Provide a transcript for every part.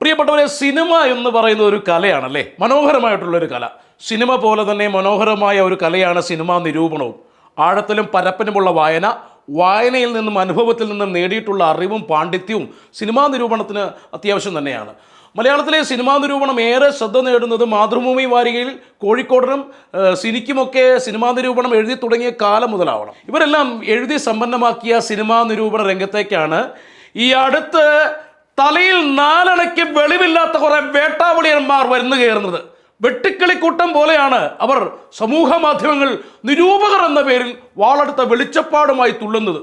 പ്രിയപ്പെട്ടവരെ സിനിമ എന്ന് പറയുന്ന ഒരു കലയാണല്ലേ? മനോഹരമായിട്ടുള്ളൊരു കല. സിനിമ പോലെ തന്നെ മനോഹരമായ ഒരു കലയാണ് സിനിമാ നിരൂപണവും. ആഴത്തിലും പരപ്പനുമുള്ള വായന വായനയിൽ നിന്നും അനുഭവത്തിൽ നിന്നും നേടിയിട്ടുള്ള അറിവും പാണ്ഡിത്യവും സിനിമാ നിരൂപണത്തിന് അത്യാവശ്യം തന്നെയാണ്. മലയാളത്തിലെ സിനിമാ നിരൂപണം ഏറെ ശ്രദ്ധ നേടുന്നത് മാതൃഭൂമി വാരികയിൽ കോഴിക്കോടിനും സിനിക്കുമൊക്കെ സിനിമാ നിരൂപണം എഴുതി തുടങ്ങിയ കാലം മുതലാവണം. ഇവരെല്ലാം എഴുതി സമ്പന്നമാക്കിയ സിനിമാ നിരൂപണ രംഗത്തേക്കാണ്. ഈ അടുത്ത് തലയിൽ നാലണയ്ക്ക് വെളിവില്ലാത്ത കുറെ വേട്ടാവളിയന്മാർ വരുന്നു കയറുന്നത്. വെട്ടിക്കളിക്കൂട്ടം പോലെയാണ് അവർ സമൂഹ മാധ്യമങ്ങൾ നിരൂപകർ എന്ന പേരിൽ വാളെടുത്ത വെളിച്ചപ്പാടുമായി തുള്ളുന്നത്.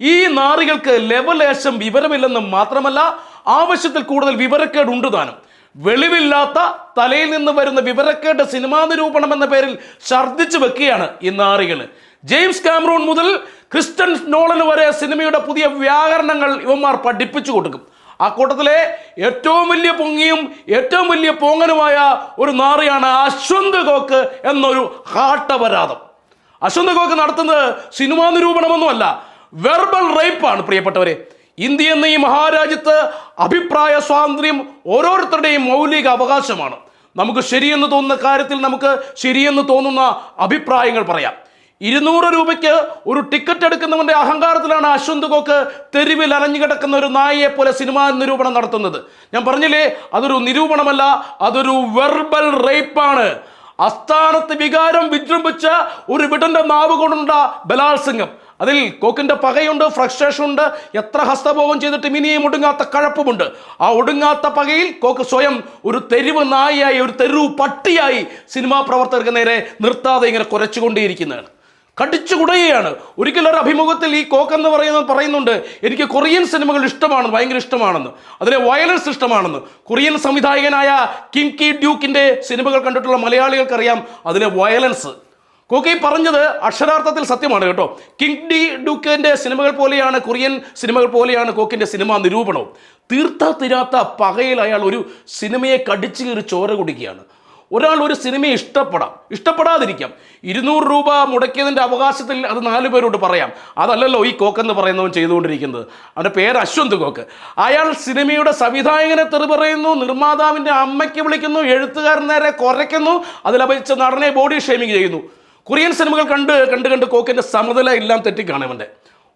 ഈ നാറികൾക്ക് ലെവലേശം വിവരമില്ലെന്ന് മാത്രമല്ല ആവശ്യത്തിൽ കൂടുതൽ വിവരക്കേടുണ്ട് താനും. വെളിവില്ലാത്ത തലയിൽ നിന്ന് വരുന്ന വിവരക്കേട് സിനിമാ നിരൂപണം എന്ന പേരിൽ ഛർദ്ദിച്ചു വെക്കുകയാണ് ഈ നാറികൾ. ജെയിംസ് കാമറൂൺ മുതൽ ക്രിസ്റ്റൻ നോളന് വരെ സിനിമയുടെ പുതിയ വ്യാകരണങ്ങൾ ഇവന്മാർ പഠിപ്പിച്ചു കൊടുക്കും. ആ കൂട്ടത്തിലെ ഏറ്റവും വലിയ പൊങ്ങിയും ഏറ്റവും വലിയ പോങ്ങനുമായ ഒരു നാറിയാണ് അശ്വന്ത് ഗോക്ക് എന്നൊരു ഹാട്ടപരാധം അശ്വന്ത് ഗോക്ക് നടത്തുന്നത് സിനിമാ നിരൂപണമൊന്നുമല്ല വെർബൽ റേപ്പാണ് പ്രിയപ്പെട്ടവരെ. ഇന്ത്യ എന്ന ഈ മഹാരാജ്യത്ത് അഭിപ്രായ സ്വാതന്ത്ര്യം ഓരോരുത്തരുടെയും മൗലിക അവകാശമാണ്. നമുക്ക് ശരിയെന്ന് തോന്നുന്ന കാര്യത്തിൽ നമുക്ക് ശരിയെന്ന് തോന്നുന്ന അഭിപ്രായങ്ങൾ പറയാം. ഇരുന്നൂറ് രൂപയ്ക്ക് ഒരു ടിക്കറ്റ് എടുക്കുന്നവന്റെ അഹങ്കാരത്തിലാണ് അശ്വന്ത് കോക്ക് തെരുവിൽ അലഞ്ഞു കിടക്കുന്ന ഒരു നായയെ പോലെ സിനിമാ നിരൂപണം നടത്തുന്നത്. ഞാൻ പറഞ്ഞില്ലേ അതൊരു നിരൂപണമല്ല അതൊരു വെർബൽ റേപ്പാണ് അസ്ഥാനത്ത് വികാരം വിജൃംഭിച്ച ഒരു വിടന്റെ നാവ് കൊണ്ടുണ്ട ബലാത്സംഗം. അതിൽ കോക്കിന്റെ പകയുണ്ട് ഫ്രസ്ട്രേഷൻ ഉണ്ട് എത്ര ഹസ്തഭോഗം ചെയ്തിട്ടും ഇനിയും ഒടുങ്ങാത്ത കഴപ്പമുണ്ട്. ആ ഒടുങ്ങാത്ത പകയിൽ കോക്ക് സ്വയം ഒരു തെരുവ് നായിയായി ഒരു തെരുവ് പട്ടിയായി സിനിമാ പ്രവർത്തകർക്ക് നേരെ നിർത്താതെ ഇങ്ങനെ കുരച്ചുകൊണ്ടേയിരിക്കുന്നതാണ്. കടിച്ചു കുടയുകയാണ് ഒരിക്കലും ഒരു അഭിമുഖത്തിൽ ഈ കോക്ക് എന്ന് പറയുന്നത് പറയുന്നുണ്ട് എനിക്ക് കൊറിയൻ സിനിമകൾ ഇഷ്ടമാണ് ഭയങ്കര ഇഷ്ടമാണെന്ന്. അതിലെ വയലൻസ് ഇഷ്ടമാണെന്ന്. കൊറിയൻ സംവിധായകനായ കിം കി ഡ്യൂക്കിന്റെ സിനിമകൾ കണ്ടിട്ടുള്ള മലയാളികൾക്കറിയാം അതിലെ വയലൻസ്. കോക്കി പറഞ്ഞത് അക്ഷരാർത്ഥത്തിൽ സത്യമാണ് കേട്ടോ. കിങ് ഡി ഡൂക്കിന്റെ സിനിമകൾ പോലെയാണ് കൊറിയൻ സിനിമകൾ പോലെയാണ് കോക്കിന്റെ സിനിമാ നിരൂപണവും. തീർത്ത തീരാത്ത പകയിൽ അയാൾ ഒരു സിനിമയെ കടിച്ചു കീറി ചോര കുടിക്കുകയാണ്. ഒരാൾ ഒരു സിനിമയെ ഇഷ്ടപ്പെടാം. ഇഷ്ടപ്പെടാതിരിക്കാം. ഇരുന്നൂറ് രൂപ മുടക്കിയതിന്റെ അവകാശത്തിൽ അത് നാല് പേരോട് പറയാം. അതല്ലല്ലോ ഈ കോക്കെന്ന് പറയുന്നവൻ ചെയ്തുകൊണ്ടിരിക്കുന്നത്. അവന്റെ പേര് അശ്വന്ത് കോക്ക്. അയാൾ സിനിമയുടെ സംവിധായകനെ തെറി പറയുന്നു നിർമ്മാതാവിന്റെ അമ്മയ്ക്ക് വിളിക്കുന്നു എഴുത്തുകാരൻ നേരെ കുറയ്ക്കുന്നു അതിലപരിച്ച് നടനെ ബോഡി ഷേമിങ് ചെയ്യുന്നു. കൊറിയൻ സിനിമകൾ കണ്ട് കണ്ട് കണ്ട് കോക്കിന്റെ സമതല എല്ലാം തെറ്റിക്കാണ് ഇവന്റെ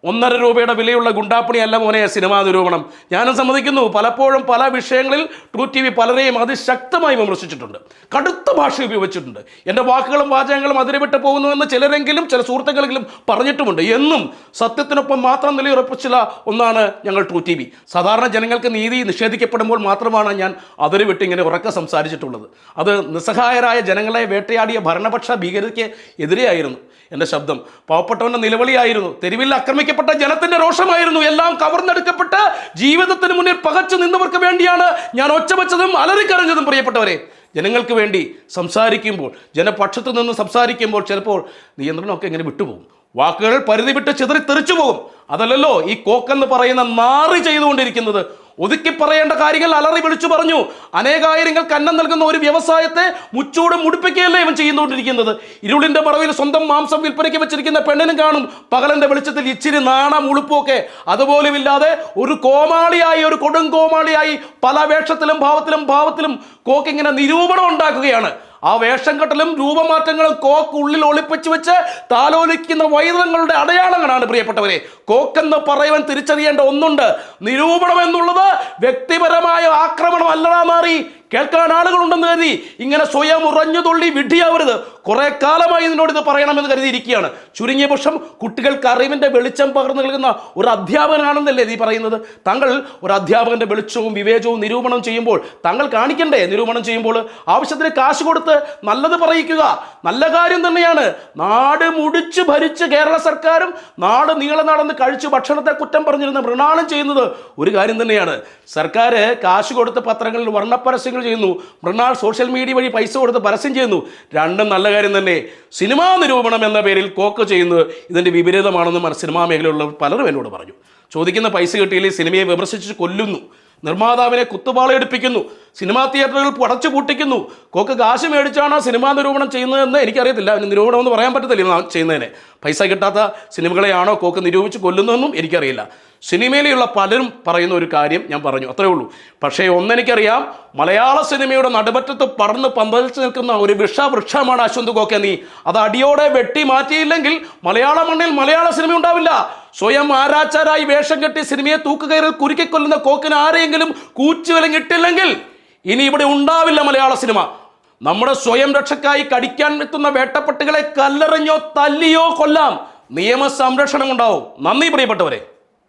ഒന്നര രൂപയുടെ വിലയുള്ള ഗുണ്ടാപ്പണിയല്ല മോനെ സിനിമാ നിരൂപണം. ഞാനും സമ്മതിക്കുന്നു. പലപ്പോഴും പല വിഷയങ്ങളിൽ ട്രൂ ടി വി പലരെയും അതിശക്തമായി വിമർശിച്ചിട്ടുണ്ട്. കടുത്ത ഭാഷ ഉപയോഗിച്ചിട്ടുണ്ട്. എന്റെ വാക്കുകളും വാചകങ്ങളും അതിരുവിട്ട് പോകുന്നുവെന്ന് ചിലരെങ്കിലും ചില സുഹൃത്തുക്കളെങ്കിലും പറഞ്ഞിട്ടുമുണ്ട്. എന്നും സത്യത്തിനൊപ്പം മാത്രം നിലയുറപ്പിച്ചുള്ള ഒന്നാണ് ഞങ്ങൾ ട്രൂ ടി വി. സാധാരണ ജനങ്ങൾക്ക് നീതി നിഷേധിക്കപ്പെടുമ്പോൾ മാത്രമാണ് ഞാൻ അതിര് വിട്ട് ഇങ്ങനെ ഉറക്കെ സംസാരിച്ചിട്ടുള്ളത്. അത് നിസ്സഹായരായ ജനങ്ങളെ വേട്ടയാടിയ ഭരണപക്ഷ ഭീകരതയ്ക്ക് എതിരെയായിരുന്നു. എന്റെ ശബ്ദം പാവപ്പെട്ടവന്റെ നിലവിളിയായിരുന്നു. തെരുവിൽ ആക്രമിക്കപ്പെട്ട ജനത്തിന്റെ രോഷമായിരുന്നു. എല്ലാം കവർന്നെടുക്കപ്പെട്ട് ജീവിതത്തിന് മുന്നിൽ പകച്ചു നിന്നവർക്ക് വേണ്ടിയാണ് ഞാൻ ഒച്ച വെച്ചതും അലറിക്കറിഞ്ഞതും പ്രിയപ്പെട്ടവരെ. ജനങ്ങൾക്ക് വേണ്ടി സംസാരിക്കുമ്പോൾ ജനപക്ഷത്തു നിന്ന് സംസാരിക്കുമ്പോൾ ചിലപ്പോൾ നിയന്ത്രണമൊക്കെ ഇങ്ങനെ വിട്ടുപോകും. വാക്കുകൾ പരിധി വിട്ട് ചിതറി തെറിച്ചു പോകും അതല്ലല്ലോ ഈ കോക്കെന്ന് പറയുന്ന നാറി ചെയ്തുകൊണ്ടിരിക്കുന്നത്. ഒതുക്കി പറയേണ്ട കാര്യങ്ങൾ അലറി വിളിച്ചു പറഞ്ഞു. അനേകായിരങ്ങൾ കന്നം നൽകുന്ന ഒരു വ്യവസായത്തെ മുച്ചൂട് മുടിപ്പിക്കുകയല്ലേ ഇവൻ ചെയ്തുകൊണ്ടിരിക്കുന്നത് ഇരുളിന്റെ മറവിൽ സ്വന്തം മാംസം വിൽപ്പനയ്ക്ക് വെച്ചിരിക്കുന്ന പെണ്ണിനും കാണും. പകലന്റെ വെളിച്ചത്തിൽ ഇച്ചിരി നാണം ഉളുപ്പൊക്കെ അതുപോലുമില്ലാതെ ഒരു കോമാളിയായി ഒരു കൊടും കോമാളിയായി പല വേഷത്തിലും ഭാവത്തിലും ഭാവത്തിലും കോക്കിങ്ങനെ നിരൂപണം ഉണ്ടാക്കുകയാണ്. ആ വേഷം കെട്ടലും രൂപമാറ്റങ്ങളും കോക്ക് ഉള്ളിൽ ഒളിപ്പിച്ചു വെച്ച് താലോലിക്കുന്ന വൈദ്യങ്ങളുടെ അടയാളങ്ങളാണ് പ്രിയപ്പെട്ടവരെ. കോക്കെന്ന് പറയുവാൻ തിരിച്ചറിയേണ്ട ഒന്നുണ്ട്. നിരൂപണം എന്നുള്ളത് വ്യക്തിപരമായ ആക്രമണം അല്ലടാ മാറി. കേൾക്കാൻ ആളുകളുണ്ടെന്ന് കരുതി ഇങ്ങനെ സ്വയം ഉറഞ്ഞു തുള്ളി വിഡ്ഢിയാവരുത്. കുറെ കാലമായി ഇതിനോട് ഇത് പറയണമെന്ന് കരുതിയിരിക്കുകയാണ്. ചുരുങ്ങിയ പക്ഷം കുട്ടികൾക്ക് അറിവിന്റെ വെളിച്ചം പകർന്നു നൽകുന്ന ഒരു അധ്യാപകനാണെന്നല്ലേ നീ പറയുന്നത്. താങ്കൾ ഒരു അധ്യാപകന്റെ വെളിച്ചവും വിവേചവും നിരൂപണം ചെയ്യുമ്പോൾ താങ്കൾ കാണിക്കണ്ടേ? നിരൂപണം ചെയ്യുമ്പോൾ ആവശ്യത്തിന് കാശ് കൊടുത്ത് നല്ലത് പറയിക്കുക. നല്ല കാര്യം തന്നെയാണ്. നാട് മുടിച്ച് ഭരിച്ച് കേരള സർക്കാരും നാട് നീളെ നടന്ന് കഴിച്ച് ഭക്ഷണത്തെ കുറ്റം പറഞ്ഞിരുന്ന മൃണാളം ചെയ്യുന്നത് ഒരു കാര്യം തന്നെയാണ്. സർക്കാർ കാശ് കൊടുത്ത് പത്രങ്ങളിൽ വർണപ്പരസ്യങ്ങൾ ചെയ്യുന്നു. മൃണാൾ സോഷ്യൽ മീഡിയ വഴി പൈസ കൊടുത്ത് പരസ്യം ചെയ്യുന്നു. രണ്ടും നല്ല കാര്യം തന്നെ. സിനിമാ നിരൂപണം എന്ന പേരിൽ കോക്ക് ചെയ്യുന്നത് ഇതിന്റെ വിപരീതമാണെന്ന് സിനിമാ മേഖലയിലുള്ളവർ പലരും എന്നോട് പറഞ്ഞു. ചോദിക്കുന്ന പൈസ കിട്ടിയില്ലെങ്കിൽ സിനിമയെ വിമർശിച്ച് കൊല്ലുന്നു. നിർമ്മാതാവിനെ കുത്തുപാളയെടുപ്പിക്കുന്നു സിനിമാ തിയേറ്ററുകൾ പടച്ചു പൂട്ടിക്കുന്നു. കോക്ക് കാശ് മേടിച്ചാണ് സിനിമാ നിരൂപണം ചെയ്യുന്നതെന്ന് എനിക്കറിയത്തില്ല. അതിന് നിരൂപണമെന്ന് പറയാൻ പറ്റത്തില്ല ചെയ്യുന്നതിനെ. പൈസ കിട്ടാത്ത സിനിമകളെയാണോ കോക്ക് നിരൂപിച്ച് കൊല്ലുന്നതെന്നും എനിക്കറിയില്ല. സിനിമയിലുള്ള പലരും പറയുന്ന ഒരു കാര്യം ഞാൻ പറഞ്ഞു. അത്രയേ ഉള്ളൂ. പക്ഷേ ഒന്നെനിക്കറിയാം മലയാള സിനിമയുടെ നടുപറ്റത്ത് പറന്ന് പന്തലിച്ച് നിൽക്കുന്ന ഒരു വിഷവൃക്ഷമാണ് അശ്വന്ത് ഗോക്കെ നീ അത് അടിയോടെ വെട്ടി മാറ്റിയില്ലെങ്കിൽ മലയാള മണ്ണിൽ മലയാള സിനിമ ഉണ്ടാവില്ല. സ്വയം ആരാച്ചാരായി വേഷം കെട്ടി സിനിമയെ തൂക്കുകയറിൽ കുരുക്കിക്കൊല്ലുന്ന കോക്കിന് ആരെയെങ്കിലും കൂച്ചുവിലങ്ങിട്ടില്ലെങ്കിൽ ഇനി ഇവിടെ ഉണ്ടാവില്ല മലയാള സിനിമ. നമ്മുടെ സ്വയം രക്ഷക്കായി കടിക്കാൻ എത്തുന്ന വേട്ടപ്പെട്ടുകളെ കല്ലെറിഞ്ഞോ തല്ലിയോ കൊല്ലാം നിയമ സംരക്ഷണം ഉണ്ടാവും. നന്ദി പ്രിയപ്പെട്ടവരെ.